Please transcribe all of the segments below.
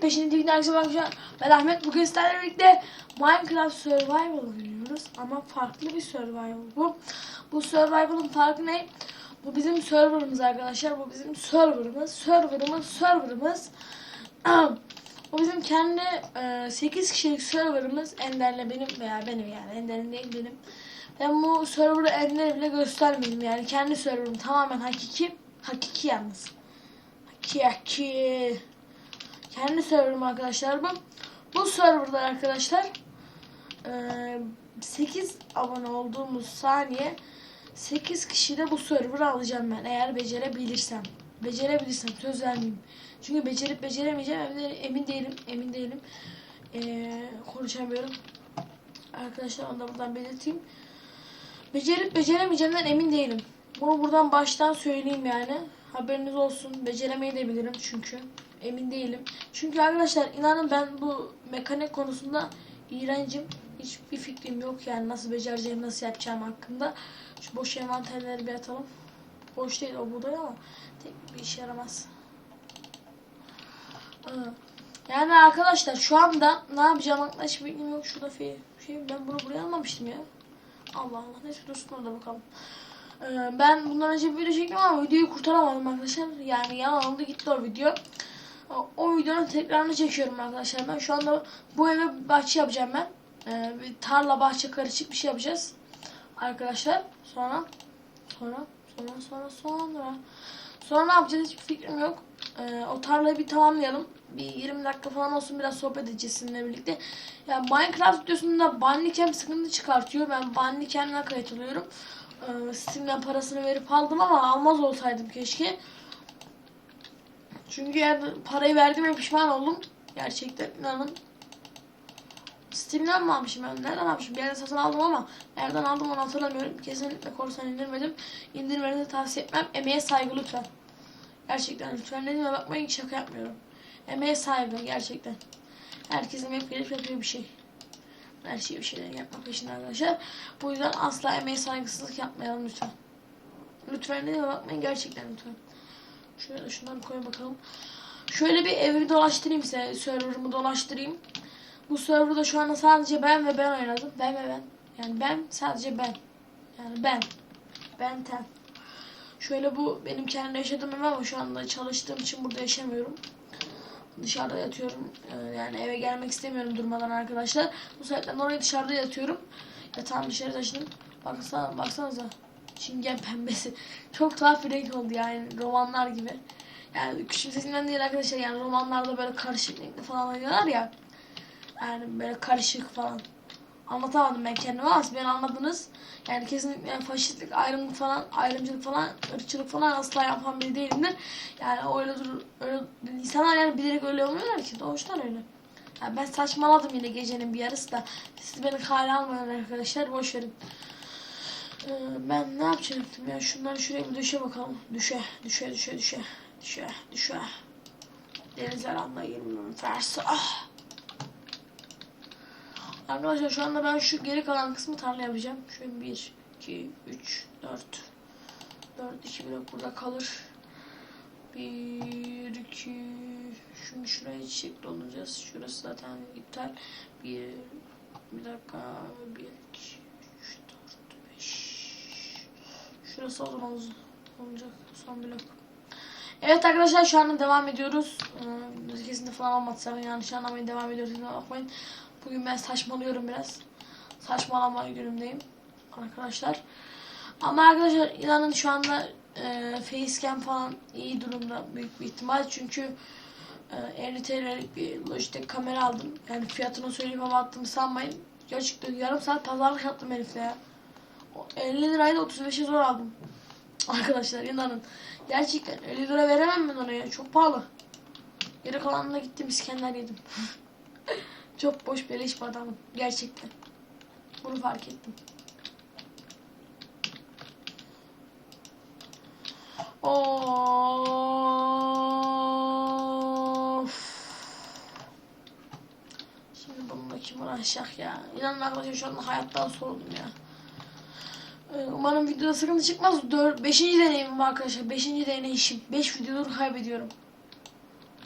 Peşinde değil arkadaşlar. Ben Ahmet bugün sizlerle birlikte Minecraft Survival oynuyoruz. Ama farklı bir survival bu. Bu survival'ın farkı ne? Bu bizim serverımız arkadaşlar. Bu bizim serverımız. Serverımız, serverımız. Bu bizim kendi e, 8 kişilik serverımız. Ender'le benim veya benim yani. Ender'in değil benim. Ben bu server'ı Ender'e bile göstermedim yani. Kendi serverım tamamen hakiki. Hakiki yalnız. Hakiki hakiki. Kendi serverım arkadaşlar bu. Bu serverda arkadaşlar e, 8 abone olduğumuz saniye 8 kişiyle bu server'ı alacağım ben eğer becerebilirsem. Becerebilirsem söz vermeyeyim. Çünkü becerip beceremeyeceğim emin değilim. Emin değilim. Ee, konuşamıyorum. Arkadaşlar onu da buradan belirteyim. Becerip beceremeyeceğimden emin değilim. Bunu buradan baştan söyleyeyim yani. Haberiniz olsun. Beceremeyebilirim çünkü. Emin değilim. Çünkü arkadaşlar inanın ben bu mekanik konusunda iğrencim. Hiçbir fikrim yok yani nasıl becereceğim, nasıl yapacağım hakkında. Şu boş envanterleri bir atalım. Boş değil o buğday ama tek bir işe yaramaz. Yani arkadaşlar şu anda ne yapacağım hakkında hiçbir bilgim yok. Şurada şey, şey ben bunu buraya almamıştım ya. Allah Allah neyse dursun orada bakalım. Ee, ben bundan önce bir video çektim ama videoyu kurtaramadım arkadaşlar. Yani yalan oldu gitti o video. O, videonun tekrarını çekiyorum arkadaşlar. Ben şu anda bu eve bahçe yapacağım ben. Ee, bir tarla bahçe karışık bir şey yapacağız. Arkadaşlar sonra sonra sonra sonra sonra sonra ne yapacağız hiçbir fikrim yok. Ee, o tarlayı bir tamamlayalım. Bir 20 dakika falan olsun biraz sohbet edeceğiz sizinle birlikte. Ya Minecraft videosunda Bandicam sıkıntı çıkartıyor. Ben Bandicam'la kayıt alıyorum. Ee, Steam'den parasını verip aldım ama almaz olsaydım keşke. Çünkü eğer parayı verdiğime pişman oldum. Gerçekten inanın. Steam'den mi almışım ben? Nereden almışım? Bir yerde satın aldım ama nereden aldım onu hatırlamıyorum. Kesinlikle korsan indirmedim. İndirmenizi tavsiye etmem. Emeğe saygı lütfen. Gerçekten lütfen dediğime bakmayın şaka yapmıyorum. Emeğe saygı gerçekten. Herkes emek verip yapıyor bir şey. Her şey bir şeyler yapma peşinde arkadaşlar. Bu yüzden asla emeğe saygısızlık yapmayalım lütfen. Lütfen dediğime bakmayın gerçekten lütfen. Şöyle şunları koyun bakalım. Şöyle bir evi dolaştırayım size. Server'ımı dolaştırayım. Bu serverda şu anda sadece ben ve ben oynadım. Ben ve ben. Yani ben sadece ben. Yani ben. Ben ten. Şöyle bu benim kendi yaşadığım ev ama şu anda çalıştığım için burada yaşamıyorum. Dışarıda yatıyorum. Ee, Yani eve gelmek istemiyorum durmadan arkadaşlar. Bu saatten oraya dışarıda yatıyorum. Yatağım dışarı taşıdım. Baksana, baksanıza. Çingen pembesi. Çok tuhaf bir renk oldu yani. Romanlar gibi. Yani küçük sesinden değil arkadaşlar. Yani romanlarda böyle karışık renkli falan oynuyorlar ya. Yani böyle karışık falan. Anlatamadım ben kendimi ama beni anladınız. Yani kesinlikle yani faşistlik, ayrımcılık falan, ayrımcılık falan, ırkçılık falan asla yapan biri değilimdir. Yani öyle dur, öyle insanlar yani bilerek öyle olmuyorlar ki doğuştan öyle. Yani ben saçmaladım yine gecenin bir yarısı da. Siz beni kale almayın arkadaşlar, boş verin. Ee, ben ne yapacaktım ya? Şunları şuraya bir düşe bakalım. Düşe, düşe, düşe, düşe, düşe, düşe. Denizler anlayayım. Tersi. Ah. Arkadaşlar şu anda ben şu geri kalan kısmı tarla yapacağım. Şöyle 1, 2, 3, 4. 4, 2 blok burada kalır. 1, 2, şunu şuraya çiçek dolduracağız. Şurası zaten iptal. 1, bir dakika. 1, 2, 3, 4, 5. Şurası o zaman olacak. Son blok. Evet arkadaşlar şu anda devam ediyoruz. Ee, kesinlikle falan olmazsa yanlış anlamayın devam ediyoruz. Bakmayın. Bugün ben saçmalıyorum biraz. Saçmalama günümdeyim arkadaşlar. Ama arkadaşlar inanın şu anda e, facecam falan iyi durumda büyük bir ihtimal. Çünkü e, 50 TL'lik bir Logitech kamera aldım. Yani fiyatını söyleyeyim ama attığımı sanmayın. Gerçekten yarım saat pazarlık yaptım herifle ya. O 50 lirayla 35'e zor aldım. Arkadaşlar inanın. Gerçekten 50 lira veremem ben ona ya. Çok pahalı. Geri kalanına gittim İskender yedim. Çok boş beleş bir adamım. Gerçekten. Bunu fark ettim. Of. Şimdi bununla kim uğraşacak ya? İnanın arkadaşlar şu anda hayattan soğudum ya. Ee, Umarım videoda sıkıntı çıkmaz. 4, 5. deneyimim arkadaşlar. 5. deneyişim. 5 videodur kaybediyorum.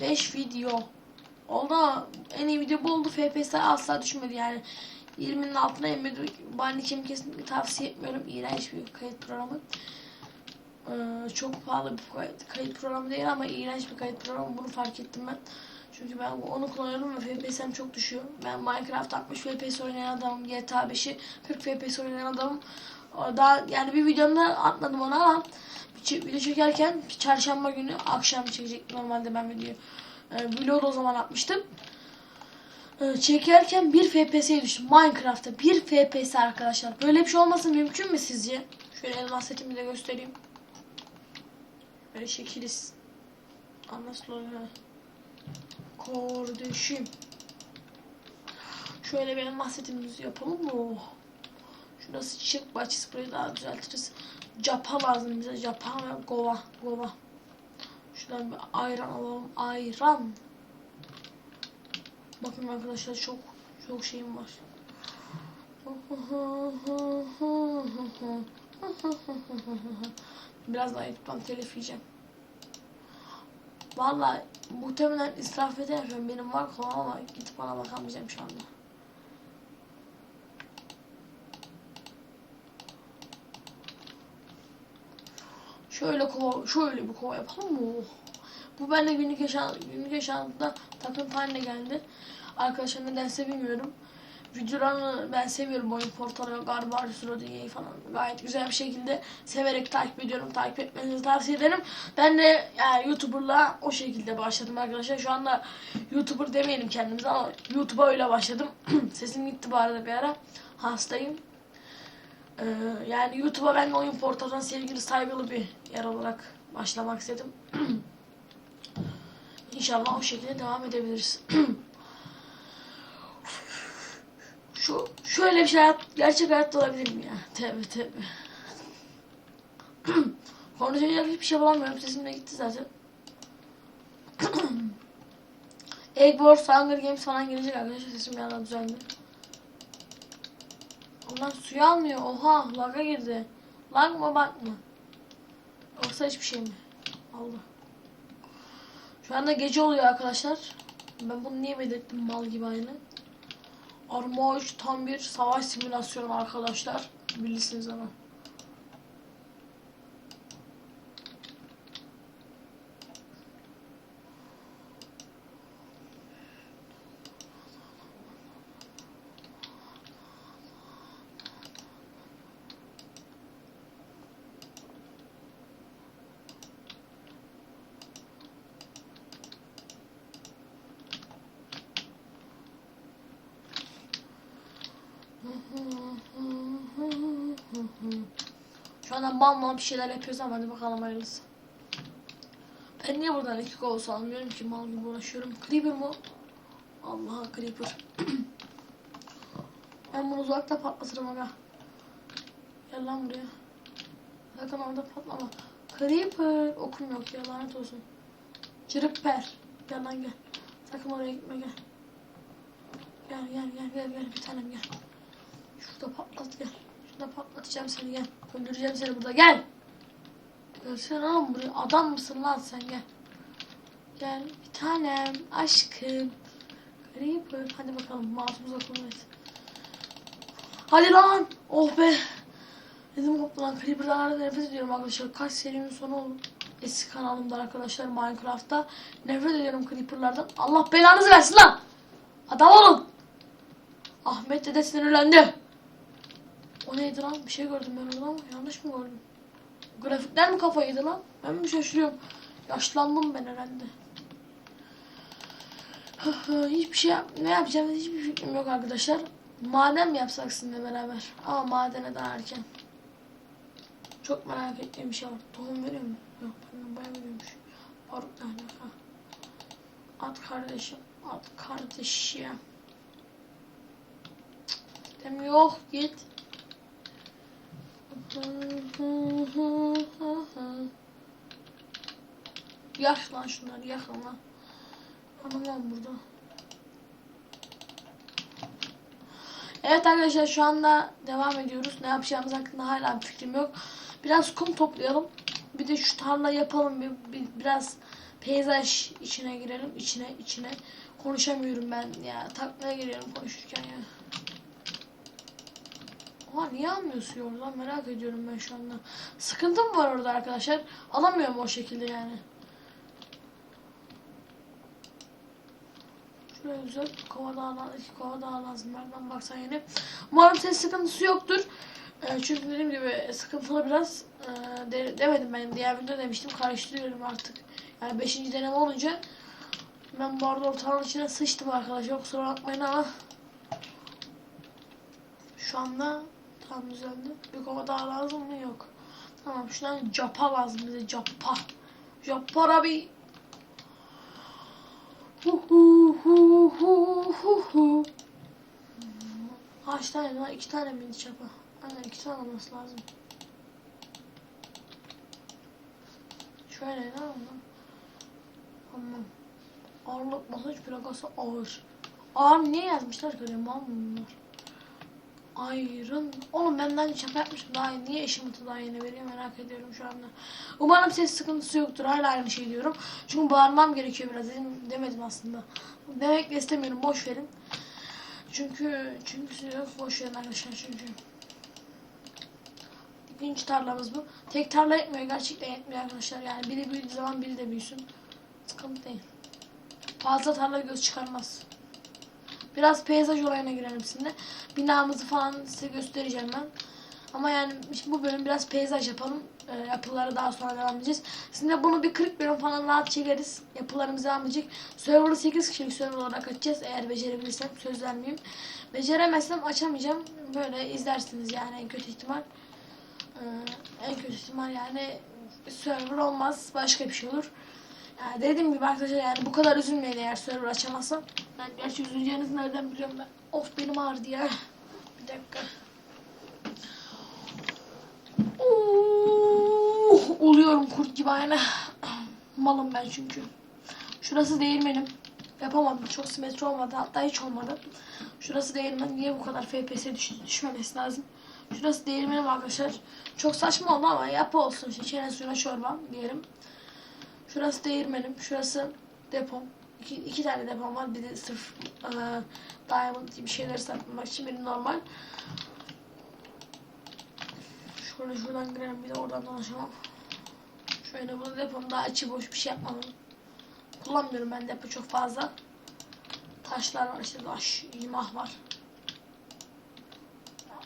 5 video. Oldu ama en iyi video bu oldu. FPS asla düşmedi yani. 20'nin altına inmedi. Bandicam'i kesinlikle tavsiye etmiyorum. İğrenç bir kayıt programı. Ee, çok pahalı bir kayıt, kayıt programı değil ama iğrenç bir kayıt programı. Bunu fark ettim ben. Çünkü ben onu kullanıyorum ve FPS'm çok düşüyor. Ben Minecraft 60 FPS oynayan adamım. GTA 5'i 40 FPS oynayan adamım. Daha yani bir videomda atmadım onu ama bir video çekerken çarşamba günü akşam çekecektim normalde ben video. E, vlogu da o zaman atmıştım. E, çekerken 1 FPS'ye düştüm. Minecraft'ta 1 FPS arkadaşlar. Böyle bir şey olması mümkün mü sizce? Şöyle elmas setimi de göstereyim. Böyle şekiliz. Nasıl oluyor? Kardeşim. Şöyle bir elmas setimizi yapalım mı? Oh. Şurası çiçek bahçesi. Burayı daha düzeltiriz. Capa lazım bize. Capa ve gova. Gova. Şuradan bir ayran alalım. Ayran. Bakın arkadaşlar çok çok şeyim var. Biraz daha YouTube'dan telif yiyeceğim. Valla muhtemelen israf ederim. Benim var kolam ama gidip bana bakamayacağım şu anda. Şöyle kova, şöyle bir kova yapalım mı? Oh. Bu benimle günlük yaşam, günlük yaşantımda takım haline geldi. Arkadaşlar nedense bilmiyorum. Videolarını ben seviyorum oyun portalı ve Garbar Sürodiye'yi falan gayet güzel bir şekilde severek takip ediyorum. Takip etmenizi tavsiye ederim. Ben de yani YouTuber'la o şekilde başladım arkadaşlar. Şu anda YouTuber demeyelim kendimize ama YouTube'a öyle başladım. Sesim gitti bu arada bir ara. Hastayım. Ee, yani YouTube'a ben oyun portalından sevgili saygılı bir yer olarak başlamak istedim. İnşallah o şekilde devam edebiliriz. Şu şöyle bir şey gerçek hayatta olabilir mi ya? Tövbe tövbe. Konuşacak hiçbir şey bulamıyorum. Sesim de gitti zaten. Egg Wars, Hunger Games falan gelecek arkadaşlar. Sesim bir anda düzeldi. Ulan suyu almıyor. Oha laga girdi. Lag mı bak mı? Yoksa hiçbir şey mi? Aldı. Şu anda gece oluyor arkadaşlar. Ben bunu niye belirttim mal gibi aynı. Arma 3 tam bir savaş simülasyonu arkadaşlar. Bilirsiniz ama. Şu anda mal bir şeyler yapıyoruz ama hadi bakalım hayırlısı. Ben niye buradan iki kol salmıyorum ki mal gibi uğraşıyorum. Creeper mu? Allah'a Creeper. ben bunu uzakta patlatırım aga. Gel lan buraya. Sakın orada patlama. Creeper. Okum yok ya lanet olsun. Cırıkper. Gel lan gel. Sakın oraya gitme gel. Gel gel gel gel gel bir tanem gel. Şurada patlat gel. Şurada patlatacağım seni gel. Öldüreceğim seni burada gel. Gelsene oğlum buraya. Adam mısın lan sen gel. Gel bir tanem aşkım. Creeper. Hadi bakalım mouse'umuza kullanırız. Hadi lan. Oh be. Dedim koptu lan. Creeper'dan arada nefret ediyorum arkadaşlar. Kaç serinin sonu. Eski kanalımda arkadaşlar Minecraft'ta. Nefret ediyorum Creeper'lardan. Allah belanızı versin lan. Adam olun. Ahmet dede sinirlendi. O neydi lan? Bir şey gördüm ben orada ama yanlış mı gördüm? Grafikler mi kafayı yedi lan? Ben mi şaşırıyorum? Yaşlandım ben herhalde. Hiçbir şey yap ne yapacağım hiçbir fikrim yok arkadaşlar. Maden mi yapsak sizinle beraber? Ama madene daha erken. Çok merak ettiğim bir şey var. Tohum veriyor mu? Yok, benden bayağı veriyormuş. Barut ne alaka? At kardeşim, at kardeşim. Dem yok git. Yak lan şunları yakın lan. Anam lan burada. Evet arkadaşlar şu anda devam ediyoruz. Ne yapacağımız hakkında hala bir fikrim yok. Biraz kum toplayalım. Bir de şu tarla yapalım. Bir, bir- biraz peyzaj içine girelim. içine içine. Konuşamıyorum ben ya. Taklaya giriyorum konuşurken ya. Oha niye almıyorsun oradan merak ediyorum ben şu anda. Sıkıntı mı var orada arkadaşlar? Alamıyorum o şekilde yani. Şuraya güzel kova daha iki kova daha lazım. Nereden baksan yine. Umarım ses sıkıntısı yoktur. Ee, çünkü dediğim gibi sıkıntılı biraz e, de- demedim ben. Diğer videoda demiştim. Karıştırıyorum artık. Yani 5. deneme olunca ben bu arada ortalığın içine sıçtım arkadaşlar. Kusura bakmayın ama şu anda tam düzeldi. Bir kova daha lazım mı? Yok. Tamam şundan capa lazım bize. Capa. Capa abi. Hu hu hu hu hu hu. Kaç tane lan? İki tane miydi çapa? Aynen iki tane olması lazım. Şöyle ne oldu? Tamam. Ağırlık masaj plakası ağır. Ağır niye yazmışlar ki mal bunlar? Ayrın. Oğlum benden çapa yapmışım daha. Niye eşim daha yeni veriyor merak ediyorum şu anda. Umarım ses sıkıntısı yoktur. Hala aynı şey diyorum. Çünkü bağırmam gerekiyor biraz. Dedim, demedim aslında. Demek de istemiyorum. Boş verin. Çünkü çünkü yok boş verin arkadaşlar çünkü. İkinci tarlamız bu. Tek tarla etmiyor. Gerçekten yetmiyor arkadaşlar. Yani biri büyüdüğü zaman biri de büyüsün. Sıkıntı değil. Fazla tarla göz çıkarmaz. Biraz peyzaj olayına girelim şimdi. Binamızı falan size göstereceğim ben. Ama yani işte bu bölüm biraz peyzaj yapalım. Ee, yapıları daha sonra devam edeceğiz. Şimdi bunu bir 40 bölüm falan rahat çekeriz. Yapılarımız devam edecek. Server'ı 8 kişilik server olarak açacağız. Eğer becerebilirsem söz vermeyeyim. Beceremezsem açamayacağım. Böyle izlersiniz yani en kötü ihtimal. Ee, en kötü ihtimal yani server olmaz. Başka bir şey olur. Yani dediğim gibi arkadaşlar yani bu kadar üzülmeyin eğer server açamazsam. Ben gerçi üzüleceğinizi nereden biliyorum ben. Of benim ağrıdı ya. Bir dakika. Oluyorum kurt gibi aynı. Malım ben çünkü. Şurası değirmenim. Yapamadım. Çok simetri olmadı. Hatta hiç olmadı. Şurası değirmen. Niye bu kadar FPS düş düşmemesi lazım? Şurası değirmenim arkadaşlar. Çok saçma oldu ama yapı olsun. Çene suyuna çorba diyelim. Şurası değirmenim. Şurası depom. İki, iki tane depom var. Bir de sırf e, diamond gibi şeyleri saklamak için benim normal. Şöyle şuradan girelim bir de oradan dolaşalım. Şöyle bu depom daha içi boş bir şey yapmadım. Kullanmıyorum ben depo çok fazla. Taşlar var işte taş, imah var.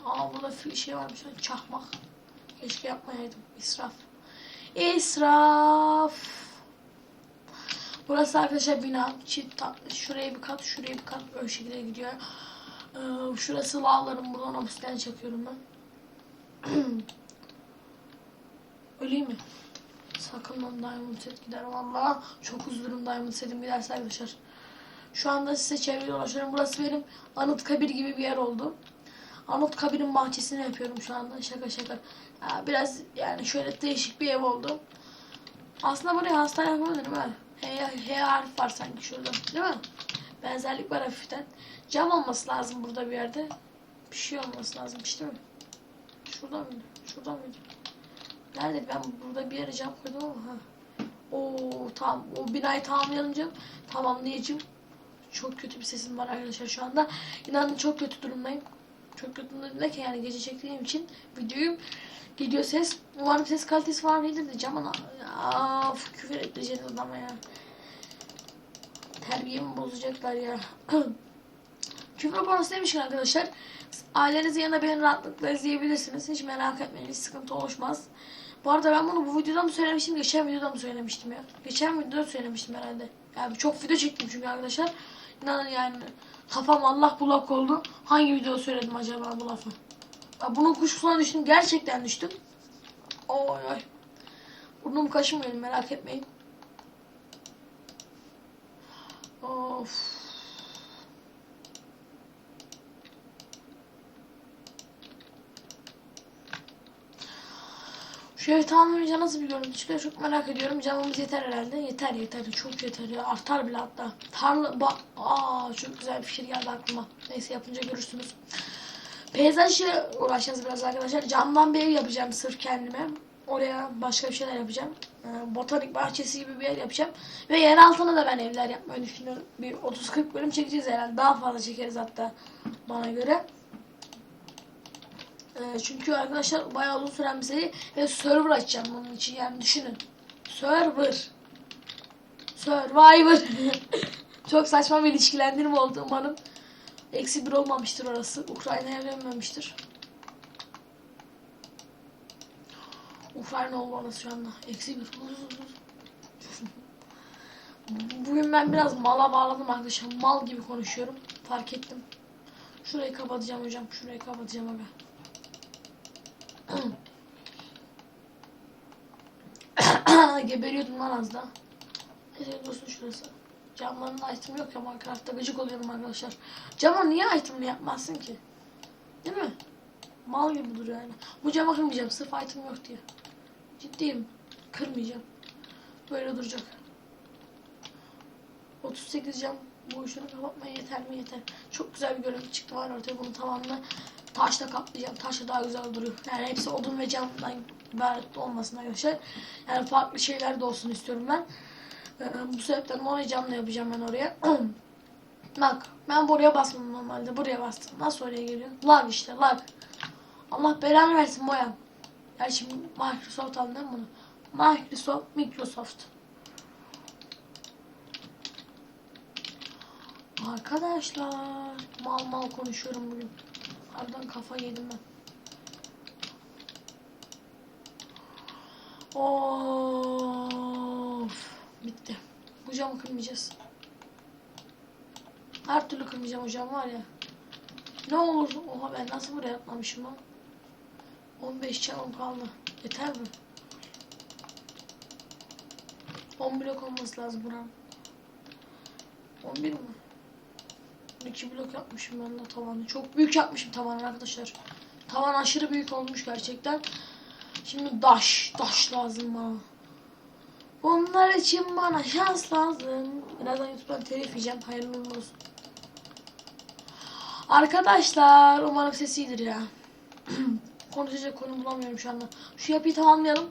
Aa burada şey varmış çakmak. Keşke yapmayaydım. İsraf. İsraf. Burası arkadaşlar bina. Çift tatlı. Şuraya bir kat, şuraya bir kat böyle şekilde gidiyor. Ee, şurası lavlarım. Buradan obsidian çakıyorum ben. Öleyim mi? Sakın lan Diamond set gider valla. Çok üzülürüm Diamond setim giderse arkadaşlar. Şu anda size çevre dolaşıyorum. Burası benim Anıtkabir gibi bir yer oldu. Anıtkabir'in bahçesini yapıyorum şu anda. Şaka şaka. Biraz yani şöyle değişik bir ev oldu. Aslında buraya hastane yapabilirim ha. H, H harf var sanki şurada. Değil mi? Benzerlik var hafiften. Cam olması lazım burada bir yerde. Bir şey olması lazım işte mi? Şurada mıydı? Şurada mıydı? Nerede? Ben burada bir yere cam koydum ama ha. Oo tamam. O binayı tamamlayalım. Tamamlayacağım. Çok kötü bir sesim var arkadaşlar şu anda. İnanın çok kötü durumdayım. Çok kötü durumdayım derken yani gece çektiğim için videoyu gidiyor ses. Umarım ses kalitesi falan iyidir diyeceğim ama of, küfür edeceğiz adama ya. Terbiyemi bozacaklar ya. Küfür bonusu demişken arkadaşlar ailenizin yanında beni rahatlıkla izleyebilirsiniz. Hiç merak etmeyin. Hiç sıkıntı oluşmaz. Bu arada ben bunu bu videoda mı söylemiştim, geçen videoda mı söylemiştim ya? Geçen videoda söylemiştim herhalde. Yani çok video çektim çünkü arkadaşlar. İnanın yani kafam Allah bulak oldu. Hangi videoda söyledim acaba bu lafı? Ya bunun kuşkusuna düştüm. Gerçekten düştüm. Oy oy. Burnum kaşınmıyor merak etmeyin. Of. Ev tamamlayınca nasıl bir görüntü çıkıyor çok merak ediyorum. Camımız yeter herhalde. Yeter yeter. Çok yeter ya. Artar bile hatta. Tarla... Bak. Aa çok güzel bir fikir geldi aklıma. Neyse yapınca görürsünüz. Peyzajla uğraşacağız biraz arkadaşlar. Camdan bir ev yapacağım sırf kendime. Oraya başka bir şeyler yapacağım. Ee, botanik bahçesi gibi bir yer yapacağım. Ve yer altına da ben evler yapmayı düşünüyorum. Bir 30-40 bölüm çekeceğiz herhalde. Daha fazla çekeriz hatta bana göre. Ee, çünkü arkadaşlar bayağı uzun süren bir seri ve server açacağım bunun için yani düşünün. Server. Survivor. Çok saçma bir ilişkilendirme oldu umarım. Eksi bir olmamıştır orası. Ukrayna'ya verilmemiştir. Ukrayna oldu orası şu anda. Eksi bir. Bugün ben biraz mala bağladım arkadaşlar. Mal gibi konuşuyorum. Fark ettim. Şurayı kapatacağım hocam. Şurayı kapatacağım abi. Geberiyordum lan az da. Neyse dursun şurası. Camların item yok ya Minecraft'ta gıcık oluyorum arkadaşlar. Cama niye itemli yapmazsın ki? Değil mi? Mal gibi duruyor yani. Bu cama kırmayacağım sırf item yok diye. Ciddiyim. Kırmayacağım. Böyle duracak. 38 cam bu işini kapatmaya yeter mi yeter. Çok güzel bir görüntü çıktı var ortaya bunu tamamını taşla kaplayacağım. Taşla daha güzel duruyor. Yani hepsi odun ve camdan ibaret olmasın arkadaşlar. Yani farklı şeyler de olsun istiyorum ben. Ee, bu sebepten orayı camla yapacağım ben oraya. Bak ben buraya basmadım normalde. Buraya bastım. Nasıl oraya geliyor? Lag işte lag. Allah belanı versin boyam. Yani şimdi Microsoft mi bunu? Microsoft, Microsoft. Arkadaşlar mal mal konuşuyorum bugün. Harbiden kafa yedim ben. Of. Bitti. Bu camı kırmayacağız. Her türlü kırmayacağım hocam var ya. Ne olur. Oha ben nasıl buraya atmamışım ha? 15 canım kaldı. Yeter mi? 10 blok olması lazım buranın. 11 mi? 2 blok yapmışım ben de tavanı. Çok büyük yapmışım tavanı arkadaşlar. Tavan aşırı büyük olmuş gerçekten. Şimdi daş, daş lazım bana. Bunlar için bana şans lazım. Birazdan YouTube'dan telif yiyeceğim. Hayırlı olsun. Arkadaşlar umarım sesi iyidir ya. Konuşacak konu bulamıyorum şu anda. Şu yapıyı tamamlayalım.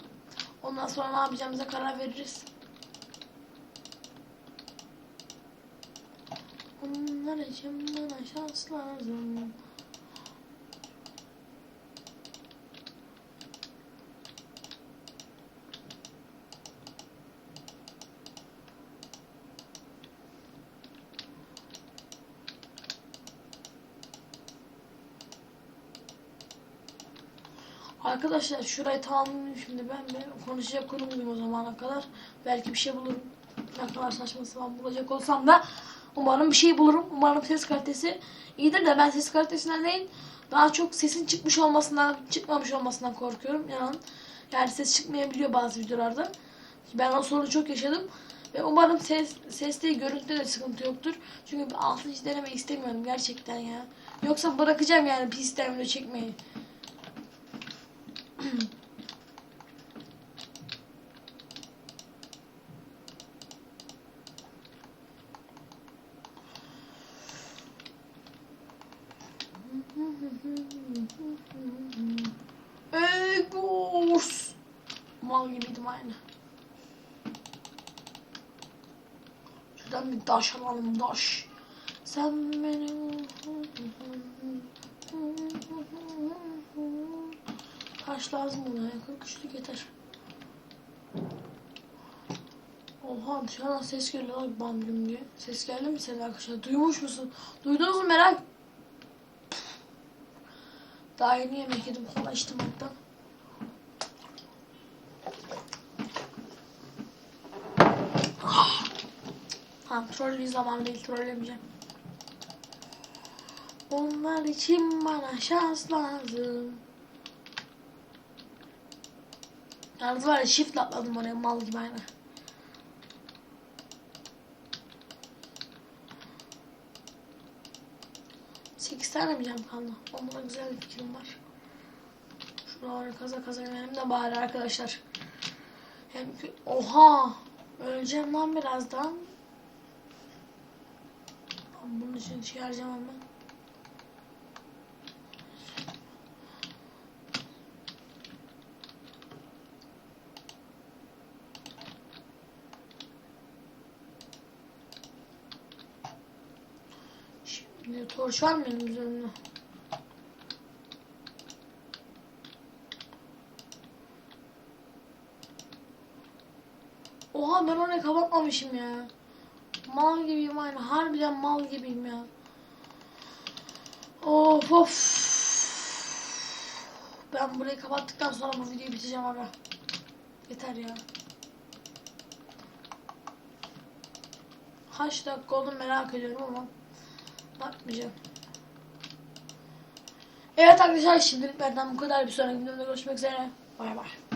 Ondan sonra ne yapacağımıza karar veririz. Bunlar için bana şans lazım. Arkadaşlar şurayı tamamlayayım şimdi ben bir konuşacak konu bulayım o zamana kadar. Belki bir şey bulurum. Ne kadar saçma sapan bulacak olsam da umarım bir şey bulurum. Umarım ses kalitesi iyidir de ben ses kalitesinden değil daha çok sesin çıkmış olmasından çıkmamış olmasından korkuyorum. Yani, yani ses çıkmayabiliyor bazı videolarda. Ben o sorunu çok yaşadım. Ve umarım ses, seste görüntüde de sıkıntı yoktur. Çünkü altını hiç denemek istemiyorum gerçekten ya. Yoksa bırakacağım yani pistten video çekmeyi. Egos. Mal gibiydim aynı. Şuradan bir taş alalım taş. Sen benim Taş lazım buna ya. 43'lük yeter. Oha dışarıdan ses geliyor lan bam güm diye. Ses geldi mi senin arkadaşlar? Duymuş musun? Duydunuz mu merak? Daha yeni yemek yedim. Kola içtim hatta. Tamam troll bir zaman değil. Trollemeyeceğim. Onlar için bana şans lazım. Yalnız var ya shift atladım oraya mal gibi aynı. Sekiz tane mi cam kaldı? Onlara güzel bir fikrim var. Şuraları kaza kaza benim de bari arkadaşlar. Hem kö- Oha! Öleceğim lan birazdan. Bunun için şey harcamam ben. Ne, torç var mı benim üzerimde? Oha ben orayı kapatmamışım ya. Mal gibiyim aynı. Harbiden mal gibiyim ya. Of of. Ben burayı kapattıktan sonra bu videoyu bitireceğim abi. Yeter ya. Kaç dakika oldu merak ediyorum ama bakmayacağım. Evet arkadaşlar şimdilik benden bu kadar. Bir sonraki videoda görüşmek üzere. Bay bay.